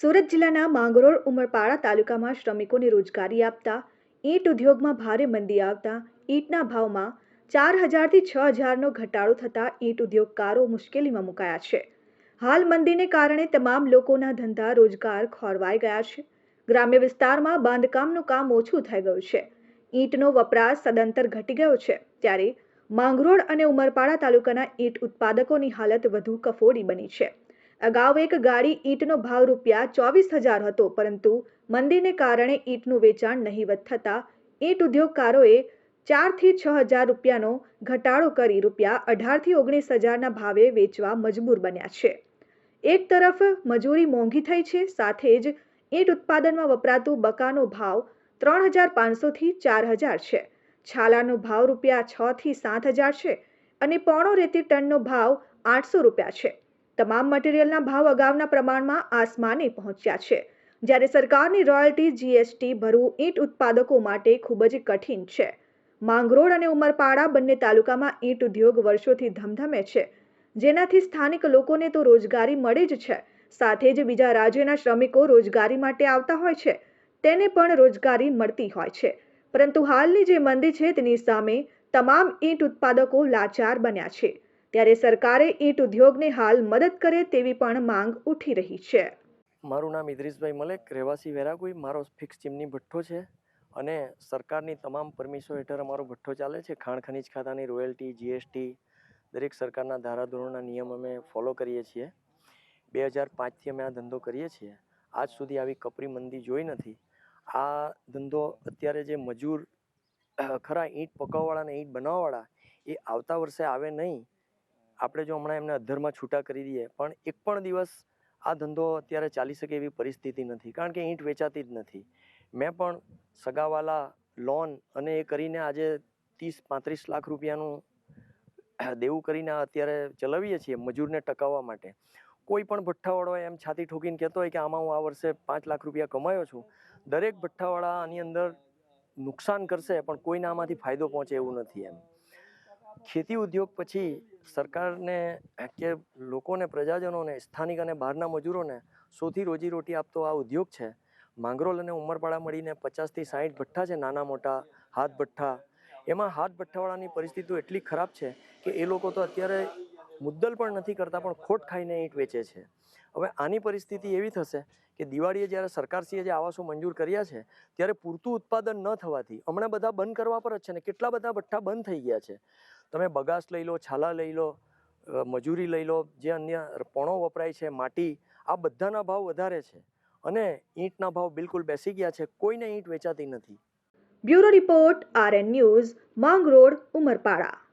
સુરત જિલ્લાના માંગરોળ ઉમરપાડા તાલુકામાં શ્રમિકોને રોજગારી આપતા, ઈંટ ઉદ્યોગમાં ભારે મંદી આવતા, ઈંટના ભાવમાં ચાર હજારથી છ હજારનો ઘટાડો થતાં ઈંટ ઉદ્યોગકારો મુશ્કેલીમાં મુકાયા છે. હાલ મંદીને કારણે તમામ લોકોના ધંધા રોજગાર ખોરવાઈ ગયા છે. ગ્રામ્ય વિસ્તારમાં બાંધકામનું કામ ઓછું થઈ ગયું છે. ઈંટનો વપરાશ સદંતર ઘટી ગયો છે. ત્યારે માંગરોળ અને ઉમરપાડા તાલુકાના ઈંટ ઉત્પાદકોની હાલત વધુ કફોડી બની છે. અગાઉ એક ગાડી ઈંટનો ભાવ રૂપિયા ચોવીસ હજાર હતો, પરંતુ મંદીને કારણે ઈંટનું વેચાણ નહીવત થતાં ઈંટ ઉદ્યોગકારોએ ચારથી છ હજાર રૂપિયાનો ઘટાડો કરી રૂપિયા અઢારથી ઓગણીસ હજારના ભાવે વેચવા મજબૂર બન્યા છે. એક તરફ મજૂરી મોંઘી થઈ છે, સાથે જ ઈંટ ઉત્પાદનમાં વપરાતું બકાનો ભાવ ત્રણ હજાર પાંચસોથી ચાર હજાર છે. છાલાનો ભાવ રૂપિયા છથી સાત હજાર છે અને પોણો રેતી ટનનો ભાવ આઠસો રૂપિયા છે. તમામ મટીરીયલના ભાવ અગાઉના પ્રમાણમાં આસમાને પહોંચ્યા છે. જ્યારે સરકારની રોયલ્ટી જીએસટી ભરવું ઈંટ ઉત્પાદકો માટે ખૂબ જ કઠિન છે. માંગરોળ અને ઉમરપાડા બંને તાલુકામાં ઈંટ ઉદ્યોગ વર્ષોથી ધમધમે છે. જેનાથી સ્થાનિક લોકોને તો રોજગારી મળે જ છે. સાથે જ બીજા રાજ્યના શ્રમિકો રોજગારી માટે આવતા હોય છે. તેને પણ રોજગારી મળતી હોય છે. પરંતુ હાલની જે મંદી છે તેની સામે તમામ ઈંટ ઉત્પાદકો લાચાર બન્યા છે. ત્યારે સરકારે ઈંટ ઉદ્યોગને હાલ મદદ કરે તેવી પણ માંગ ઉઠી રહી છે. મારું નામ ઇદ્રીશભાઈ મલેક, રહેવાસી વેરાગુઈ. મારો ફિક્સ ચીમની ભઠ્ઠો છે અને સરકારની તમામ પરમિશો હેઠળ અમારો ભઠ્ઠો ચાલે છે. ખાણ ખનીજ ખાતાની રોયલ્ટી જીએસટી દરેક સરકારના ધારાધોરણના નિયમ અમે ફોલો કરીએ છીએ. બે હજાર પાંચથી અમે આ ધંધો કરીએ છીએ. આજ સુધી આવી કપરી મંદી જોઈ નથી. આ ધંધો અત્યારે જે મજૂર ખરા ઈંટ પકાવવાળા ને ઈંટ બનાવવાવાળા એ આવતા વર્ષે આવે નહીં. આપણે જો હમણાં એમને અધ્ધરમાં છૂટા કરી દઈએ, પણ એક પણ દિવસ આ ધંધો અત્યારે ચાલી શકે એવી પરિસ્થિતિ નથી, કારણ કે ઈંટ વેચાતી જ નથી. મેં પણ સગાવાલા લોન અને એ કરીને આજે ત્રીસ, પાંત્રીસ લાખ રૂપિયાનું દેવું કરીને અત્યારે ચલાવીએ છીએ, મજૂરને ટકાવવા માટે. કોઈ પણ ભઠ્ઠાવાળો એમ છાતી ઠોકીને કહેતો હોય કે આમાં હું આ વર્ષે પાંચ લાખ રૂપિયા કમાયો છું, દરેક ભઠ્ઠાવાળા આની અંદર નુકસાન કરશે, પણ કોઈને આમાંથી ફાયદો પહોંચે એવું નથી એમ. ખેતી ઉદ્યોગ પછી સરકારને કે લોકોને, પ્રજાજનોને, સ્થાનિક અને બહારના મજૂરોને સૌથી રોજીરોટી આપતો આ ઉદ્યોગ છે. માંગરોલ અને ઉમરપાડા મળીને પચાસથી સાઠ ભઠ્ઠા છે, નાના મોટા હાથ ભઠ્ઠા. એમાં હાથ ભઠ્ઠાવાળાની પરિસ્થિતિ એટલી ખરાબ છે કે એ લોકો તો અત્યારે મુદ્દલ પણ નથી કરતા, પણ ખોટ ખાઈને ઈંટ વેચે છે. હવે આની પરિસ્થિતિ એવી થશે કે દિવાળીએ જ્યારે સરકારશ્રીએ જે આવાસો મંજૂર કર્યા છે, ત્યારે પૂરતું ઉત્પાદન ન થવાથી હમણાં બધા બંધ કરવા પર જ છે ને કેટલા બધા ભઠ્ઠા બંધ થઈ ગયા છે. તમે બગાસ લઈ લો, છાલા લઈ લો મજૂરી લઈ લો, જે અન્ય પોણો વપરાય છે, માટી, આ બધાના ભાવ વધારે છે. અને ઈંટના ભાવ બિલકુલ બેસી ગયા છે, કોઈને ઈંટ વેચાતી નથી. Bureau report RN news Mangrol Umarpada.